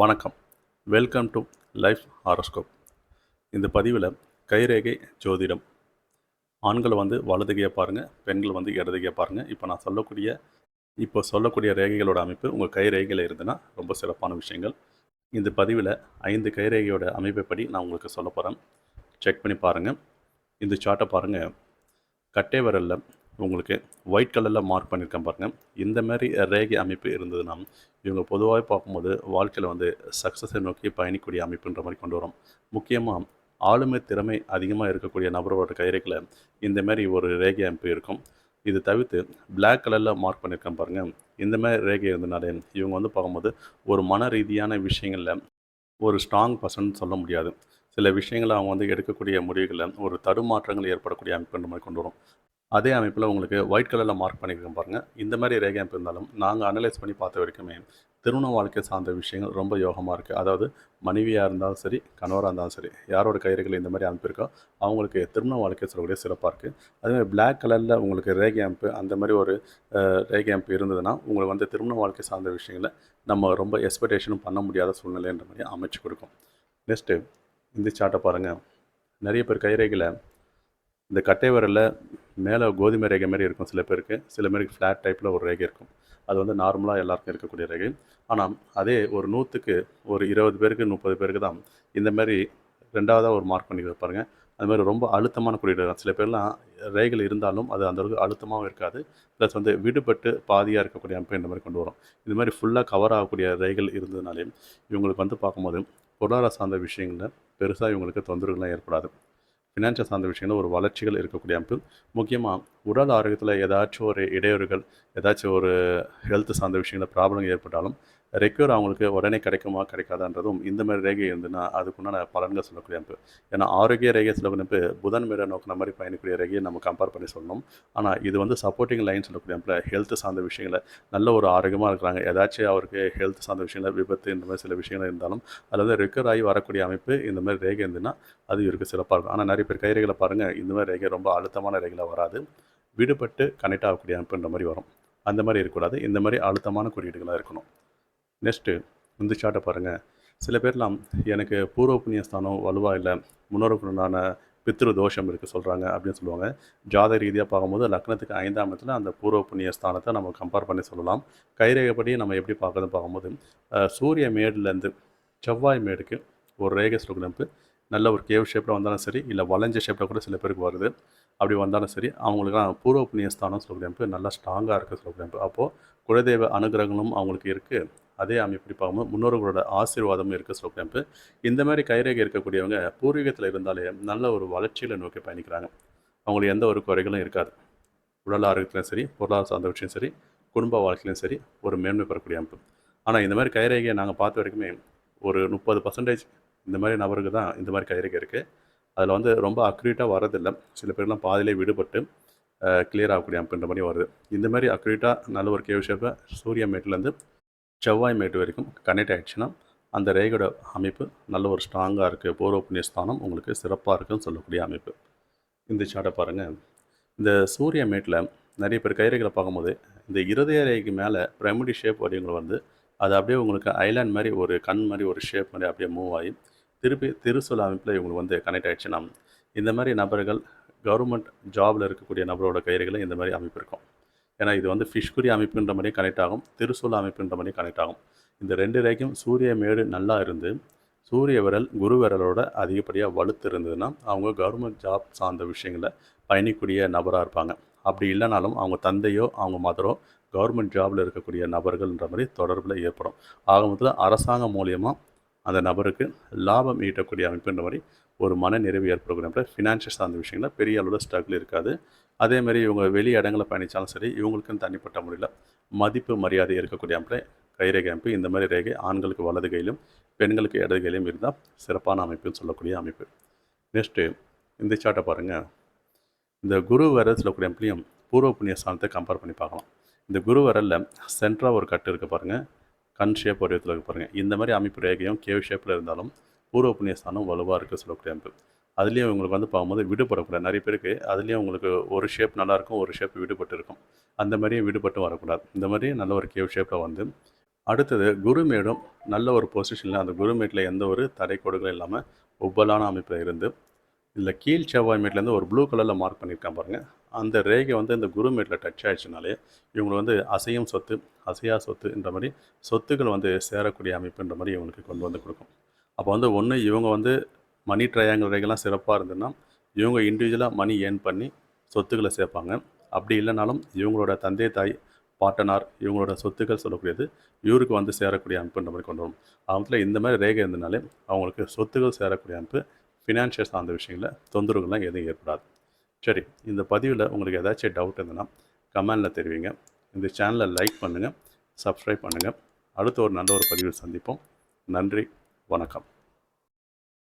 வணக்கம். Welcome to life horoscope இந்த பதிவில் கைரேகை ஜோதிடம். ஆண்கள் வந்து வலதுகையை பாருங்கள் பெண்கள் வந்து இடதுகையை பாருங்கள் இப்போ நான் சொல்லக்கூடிய இப்போ சொல்லக்கூடிய ரேகைகளோட அமைப்பு உங்கள் கைரேகையில் இருந்துன்னா ரொம்ப சிறப்பான விஷயங்கள். இந்த பதிவில் ஐந்து கைரேகையோட அமைப்பைப்படி நான் உங்களுக்கு சொல்ல போகிறேன் செக் பண்ணி பாருங்கள் இந்த சார்ட்டை பாருங்கள் கட்டை விரலில் உங்களுக்கு ஒயிட் கலரில் மார்க் பண்ணியிருக்கேன் பாருங்கள் இந்த மாதிரி ரேகை அமைப்பு இருந்ததுன்னா இவங்க பொதுவாக பார்க்கும்போது வாழ்க்கையில் வந்து சக்ஸஸை நோக்கி பயணிக்கூடிய அமைப்புன்ற மாதிரி கொண்டு வரும். முக்கியமாக ஆளுமை திறமை அதிகமாக இருக்கக்கூடிய நபரோட கைரேகையில் இந்த மாதிரி ஒரு ரேகை அமைப்பு இருக்கும். இது தவிர்த்து பிளாக் கலரில் மார்க் பண்ணியிருக்கேன் பாருங்கள் இந்த மாதிரி ரேகை இருந்தனாலே இவங்க வந்து பார்க்கும்போது ஒரு மன ரீதியான விஷயங்களில் ஒரு ஸ்ட்ராங் பர்சன் சொல்ல முடியாது. சில விஷயங்களை அவங்க வந்து எடுக்கக்கூடிய முடிவுகளில் ஒரு தடுமாற்றங்கள் ஏற்படக்கூடிய அமைப்புன்ற மாதிரி கொண்டு வரும். அதே அமைப்பில் உங்களுக்கு ஒயிட் கலரில் மார்க் பண்ணியிருக்கோம் பாருங்கள் இந்த மாதிரி ரேகை அமைப்பு இருந்தாலும் நாங்கள் அனலைஸ் பண்ணி பார்த்த வரைக்குமே திருமண வாழ்க்கை சார்ந்த விஷயங்கள் ரொம்ப யோகமாக இருக்குது அதாவது மனைவியாக இருந்தாலும் சரி கணவராக இருந்தாலும் சரி யாரோட கைரேகையில் இந்த மாதிரி அமைப்பு இருக்கோ அவங்களுக்கு திருமண வாழ்க்கை சொல்லக்கூடிய சிறப்பாக இருக்குது அதேமாதிரி பிளாக் கலரில் உங்களுக்கு ரேகை அமைப்பு அந்த மாதிரி ஒரு ரேகை அமைப்பு இருந்ததுன்னா உங்களுக்கு வந்து திருமண வாழ்க்கை சார்ந்த விஷயங்களை நம்ம ரொம்ப எக்ஸ்பெக்டேஷனும் பண்ண முடியாத சூழ்நிலைன்ற மாதிரி அமைச்சு கொடுக்கும். நெக்ஸ்ட்டு இந்த சார்ட்டை பாருங்கள் நிறைய பேர் கைரேகையில் இந்த கட்டை விரலில் மேலே கோதுமை ரேகை மாதிரி இருக்கும் சில பேருக்கு. சில பேருக்கு ஃப்ளாட் டைப்பில் ஒரு ரேகை இருக்கும். அது வந்து நார்மலாக எல்லாருக்கும் இருக்கக்கூடிய ரேகை. ஆனால் அதே ஒரு நூற்றுக்கு ஒரு இருபது பேருக்கு முப்பது பேருக்கு தான் இந்த மாதிரி ரெண்டாவதாக ஒரு மார்க் பண்ணி வைப்பாருங்க அது மாதிரி ரொம்ப அழுத்தமான குறியீடு சில பேர்லாம் ரேகைகள் இருந்தாலும் அது அந்தளவுக்கு அழுத்தமாகவும் இருக்காது. ப்ளஸ் வந்து விடுபட்டு பாதியாக இருக்கக்கூடிய அமைப்பு இந்த மாதிரி கொண்டு வரும். இது மாதிரி ஃபுல்லாக கவர் ஆகக்கூடிய ரேகைகள் இருந்ததுனாலே இவங்களுக்கு வந்து பார்க்கும்போது பொருளாதார சார்ந்த விஷயங்களில் பெருசாக இவங்களுக்கு தொந்தரவுகள்லாம் ஏற்படாது. ஃபினான்ஷியல் சார்ந்த விஷயங்கள் ஒரு வளர்ச்சிகள் இருக்கக்கூடிய அமைப்பு. முக்கியமாக உடல் ஆரோக்கியத்தில் ஏதாச்சும் ஒரு இடையூறுகள் ஏதாச்சும் ஒரு ஹெல்த் சார்ந்த விஷயங்களில் ப்ராப்ளம் ஏற்பட்டாலும் ரெக்யூர் அவங்களுக்கு உடனே கிடைக்குமா கிடைக்காதான்றதும் இந்த மாதிரி ரேகை இருந்துன்னா அதுக்குண்டான பலன்கள் சொல்லக்கூடிய அமைப்பு. ஏன்னா ஆரோக்கிய ரேகை சொல்லக்கூடிய அமைப்பு புதன் மேல நோக்கின மாதிரி பயணிக்கூடிய ரேகையை நம்ம கம்பேர் பண்ணி சொல்லணும். ஆனால் இது வந்து சப்போர்ட்டிங் லைன் சொல்லக்கூடிய அமைப்பில் ஹெல்த் சார்ந்த விஷயங்களை நல்ல ஒரு ஆரோக்கியமாக இருக்கிறாங்க. ஏதாச்சும் அவருக்கு ஹெல்த் சார்ந்த விஷயங்கள் விபத்து இந்த மாதிரி சில விஷயங்கள் இருந்தாலும் அதில் வந்து ரெக்கர் ஆகி வரக்கூடிய அமைப்பு இந்த மாதிரி ரேகை இருந்துன்னா அது இவருக்கு சிறப்பாக இருக்கும். ஆனால் நிறைய பேர் கைரேகைகளை பாருங்கள் இந்த மாதிரி ரேகை ரொம்ப அழுத்தமான ரேகையில் வராது. விடுபட்டு கனெக்ட் ஆகக்கூடிய அமைப்புன்ற மாதிரி வரும். அந்த மாதிரி இருக்கக்கூடாது. இந்த மாதிரி அழுத்தமான குறியீடுகளாக இருக்கணும். நெக்ஸ்ட்டு இந்த சார்ட்டை பாருங்கள் சில பேர்லாம் எனக்கு பூர்வ புண்ணிய ஸ்தானம் வலுவாக இல்லை முன்னோருக்குண்டான பித்ரு தோஷம் இருக்குது சொல்கிறாங்க அப்படின்னு சொல்லுவாங்க. ஜாத ரீதியாக பார்க்கும்போது லக்னத்துக்கு ஐந்தாம் இடத்துல அந்த பூர்வ புண்ணிய ஸ்தானத்தை நம்ம கம்பேர் பண்ணி சொல்லலாம். கைரேகைப்படி நம்ம எப்படி பார்க்குறது பார்க்கும்போது சூரிய மேடுலேருந்து செவ்வாய் மேடுக்கு ஒரு ரேகை சுலகுனப்பு நல்ல ஒரு கேவ் ஷேப்பில் வந்தாலும் சரி இல்லை வளைஞ்ச ஷேப்பில் கூட சில பேருக்கு வருது. அப்படி வந்தாலும் சரி அவங்களுக்குலாம் பூர்வ புண்ணியஸ்தானம் சொல்லக்கூடிய நல்லா ஸ்ட்ராங்காக இருக்குது சொல்லக்கூடிய அப்போது குலதெய்வ அனுகிரகங்களும் அவங்களுக்கு இருக்குது அதே அமைப்பு பார்க்கும்போது முன்னோர்களோட ஆசீர்வாதமும் இருக்குது சொல்லக்கூடிய இந்த மாதிரி கைரேகை இருக்கக்கூடியவங்க பூர்வீகத்தில் இருந்தாலே நல்ல ஒரு வளர்ச்சியில் நோக்கி பயணிக்கிறாங்க. அவங்களுக்கு எந்த ஒரு குறைகளும் இருக்காது. உடல் ஆரோக்கியத்திலும் சரி பொருளாதார சார்ந்த விஷயம் சரி குடும்ப வாழ்க்கையிலும் சரி ஒரு மேன்மை பெறக்கூடிய அமைப்பு. ஆனால் இந்த மாதிரி கைரேகையை நாங்கள் பார்த்த வரைக்குமே ஒரு முப்பது பர்சன்டேஜ் இந்த மாதிரி நபருக்கு தான் இந்த மாதிரி கைரேகை இருக்குது அதில் வந்து ரொம்ப அக்யூரேட்டாக வரதில்லை சில பேர்லாம் பாதியிலே விடுபட்டு கிளியர் ஆகக்கூடிய அப்படின்ற மாதிரி வருது. இந்த மாதிரி அக்யூரேட்டாக நல்ல ஒரு கேவ் ஷேப்பை சூரிய மேட்லேருந்து செவ்வாய் மேட்டு வரைக்கும் கனெக்ட் ஆகிடுச்சுன்னா அந்த ரேகையோட அமைப்பு நல்ல ஒரு ஸ்ட்ராங்காக இருக்குது பூர்வ புண்ணிய ஸ்தானம் உங்களுக்கு சிறப்பாக இருக்குன்னு சொல்லக்கூடிய அமைப்பு. இந்த சாட்டை பாருங்கள் இந்த சூரிய மேட்டில் நிறைய பேர் கைரேகைகளை பார்க்கும்போது இந்த இருதய ரேகைக்கு மேலே பிரமிடி ஷேப் வடிவங்கள் வந்து அது அப்படியே உங்களுக்கு ஐலாண்ட் மாதிரி ஒரு கண் மாதிரி ஒரு ஷேப் மாதிரி அப்படியே மூவ் ஆகி திருப்பி திருசூல் அமைப்பில் இவங்களுக்கு வந்து கனெக்ட் ஆகிடுச்சுன்னா இந்த மாதிரி நபர்கள் கவர்மெண்ட் ஜாபில் இருக்கக்கூடிய நபரோட கயிறுகளை இந்த மாதிரி அமைப்பு இருக்கும். ஏன்னா இது வந்து ஃபிஷ்குரி அமைப்புன்ற மாதிரி கனெக்ட் ஆகும் திருசூல் அமைப்புன்ற மாதிரி கனெக்ட் ஆகும். இந்த ரெண்டு ரேக்கும் சூரிய மேடு நல்லா இருந்து சூரிய விரல் குரு விரலோட அதிகப்படியாக வலுத்து இருந்ததுன்னா அவங்க கவர்மெண்ட் ஜாப் சார்ந்த விஷயங்களை பயணிக்கூடிய நபராக இருப்பாங்க. அப்படி இல்லைனாலும் அவங்க தந்தையோ அவங்க மதரோ கவர்மெண்ட் ஜாபில் இருக்கக்கூடிய நபர்கள்ன்ற மாதிரி தொடர்பில் ஏற்படும். ஆக மொத்தத்தில் அரசாங்கம் மூலியமாக அந்த நபருக்கு லாபம் ஈட்டக்கூடிய அமைப்புன்ற மாதிரி ஒரு மன நிறைவு ஏற்படக்கூடிய ஃபினான்ஷியல் சார்ந்த விஷயங்களில் பெரிய அளவில் ஸ்ட்ரகிள் இருக்காது. அதேமாரி இவங்க வெளி இடங்களில் பயணித்தாலும் சரி இவங்களுக்குன்னு தனிப்பட்ட முறையில் மதிப்பு மரியாதை இருக்கக்கூடிய அமைப்பில் கைரேகை அமைப்பு இந்த மாதிரி ரேகை ஆண்களுக்கு வலது கையிலும் பெண்களுக்கு இடது கையிலும் இருந்தால் சிறப்பான அமைப்புன்னு சொல்லக்கூடிய அமைப்பு. நெக்ஸ்ட்டு இந்த சார்ட்டை பாருங்கள் இந்த குரு விரல் சொல்லக்கூடிய அமைப்புலையும் பூர்வ புண்ணிய ஸ்தானத்தை கம்பேர் பண்ணி பார்க்கலாம். இந்த குரு வரலில் சென்ட்ராக ஒரு கட்டு இருக்க பாருங்கள் கண் ஷேப் வடிவத்தில் இருக்க பாருங்கள் இந்த மாதிரி அமைப்பு ரேகையும் கேவ் ஷேப்பில் இருந்தாலும் பூர்வ புண்ணியஸ்தானம் வலுவாக இருக்க சொல்லக்கூடிய அமைப்பு அதுலேயும் உங்களுக்கு வந்து பார்க்கும்போது விடுபடக்கூடாது. நிறைய பேருக்கு அதுலேயும் உங்களுக்கு ஒரு ஷேப் நல்லாயிருக்கும் ஒரு ஷேப் விடுபட்டு இருக்கும். அந்த மாதிரியும் விடுபட்டு வரக்கூடாது. இந்த மாதிரி நல்ல ஒரு கேவ் ஷேப்பில் வந்து அடுத்தது குருமேடும் நல்ல ஒரு பொசிஷனில் அந்த குருமேட்டில் எந்த ஒரு தடை கொடுகளும் இல்லாமல் உப்பலான அமைப்பில் இருந்து இல்லை கீழ் செவ்வாய் மேட்லேருந்து ஒரு ப்ளூ கலரில் மார்க் பண்ணியிருக்கான் பாருங்கள் அந்த ரேகை வந்து இந்த குருமேட்டில் டச் ஆயிடுச்சுனாலே இவங்களுக்கு வந்து அசையும் சொத்து அசையா சொத்துன்ற மாதிரி சொத்துக்கள் வந்து சேரக்கூடிய அமைப்புன்ற மாதிரி இவங்களுக்கு கொண்டு வந்து கொடுக்கும். அப்போ வந்து ஒன்று இவங்க வந்து மணி ட்ரையாங்கல் ரேகைலாம் சிறப்பாக இருந்ததுன்னா இவங்க இண்டிவிஜுவலாக மணி ஏர்ன் பண்ணி சொத்துக்களை சேர்ப்பாங்க. அப்படி இல்லைனாலும் இவங்களோட தந்தை தாய் பாட்டனார் இவங்களோட சொத்துக்கள் சொல்லக்கூடியது இவருக்கு வந்து சேரக்கூடிய அமைப்புன்ற மாதிரி கொண்டு வரும். அவங்கள இந்த மாதிரி ரேகை இருந்தனாலே அவங்களுக்கு சொத்துக்கள் சேரக்கூடிய அமைப்பு ஃபினான்ஷியல் சார்ந்த விஷயங்களில் தொந்தரவுகள்லாம் எதுவும் ஏற்படாது. சரி இந்த பதிவில் உங்களுக்கு ஏதாச்சும் டவுட் இருந்ததுன்னா கமெண்டில் தெரிவிங்க. இந்த சேனலை லைக் பண்ணுங்கள் சப்ஸ்கிரைப் பண்ணுங்கள் அடுத்த ஒரு நல்ல ஒரு பதிவில் சந்திப்போம். நன்றி வணக்கம்.